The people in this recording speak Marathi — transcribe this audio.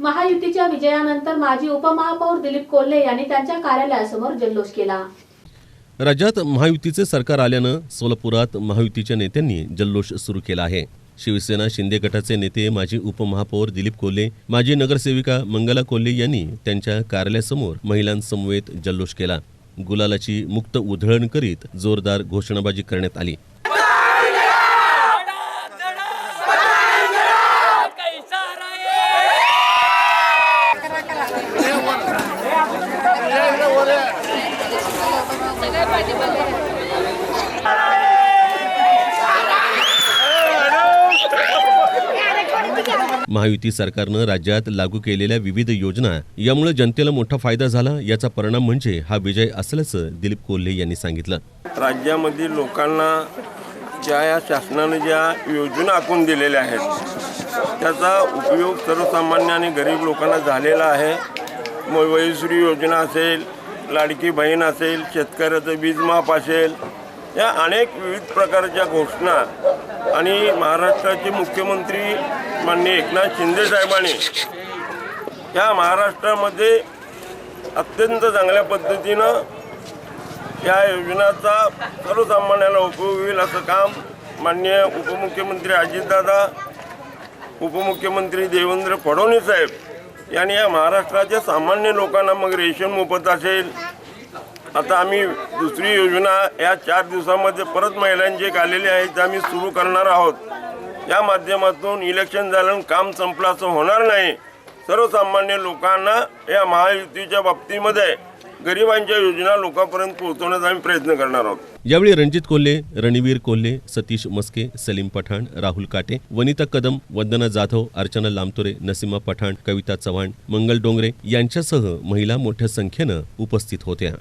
महायुतीच्या विजयानंतर माजी उपमहापौर दिलीप कोल्हे यांनी त्यांच्या कार्यालयासमोर जल्लोष केला. राज्यात महायुतीचे सरकार आल्यानं सोलापुरात महायुतीच्या नेत्यांनी जल्लोष सुरू केला आहे. शिवसेना शिंदे गटाचे नेते माजी उपमहापौर दिलीप कोल्हे माजी नगरसेविका मंगला कोल्हे यांनी त्यांच्या कार्यालयासमोर महिलांसमवेत जल्लोष केला. गुलालाची मुक्त उधळण करीत जोरदार घोषणाबाजी करण्यात आली. महायुती सरकारनं राज्यात लागू केलेल्या विविध योजना यामुळे जनतेला मोठा फायदा झाला. याचा परिणाम म्हणजे हा विजय असल्याचं दिलीप कोल्हे यांनी सांगितलं. राज्यामधील लोकांना ज्या या शासनाने ज्या योजना आखून दिलेल्या आहेत त्याचा उपयोग सर्वसामान्य आणि गरीब लोकांना झालेला आहे. मग वयश्री योजना असेल लाडकी बहीण असेल शेतकऱ्याचं वीजमाप असेल या अनेक विविध प्रकारच्या घोषणा आणि महाराष्ट्राचे मुख्यमंत्री माननीय एकनाथ शिंदे साहेबांनी या महाराष्ट्रामध्ये अत्यंत चांगल्या पद्धतीनं या योजनाचा सर्वसामान्याला उपयोग होईल असं काम माननीय उपमुख्यमंत्री अजितदादा उपमुख्यमंत्री देवेंद्र फडणवीस साहेब यांनी या महाराष्ट्राच्या सामान्य लोकांना मग रेशन मोफत असेल. आता आम्ही दुसरी योजना या चार दिवसामध्ये परत महिलांची एक आलेली आहे ते आम्ही सुरू करणार आहोत. या माध्यमातून इलेक्शन झालं काम संपलं असं होणार नाही. सर्वसामान्य लोकांना या महायुतीच्या बाबतीमध्ये गरिबांच्या योजना लोकांपर्यंत पोहोचवण्याचा आम्ही प्रयत्न करणार आहोत. यावेळी रणजित कोल्हे रणवीर कोल्हे सतीश मस्के सलीम पठाण राहुल काटे वनिता कदम वंदना जाधव अर्चना लामतोरे नसीमा पठाण कविता चव्हाण मंगल डोंगरे यांच्यासह महिला मोठ्या संख्येनं उपस्थित होत्या.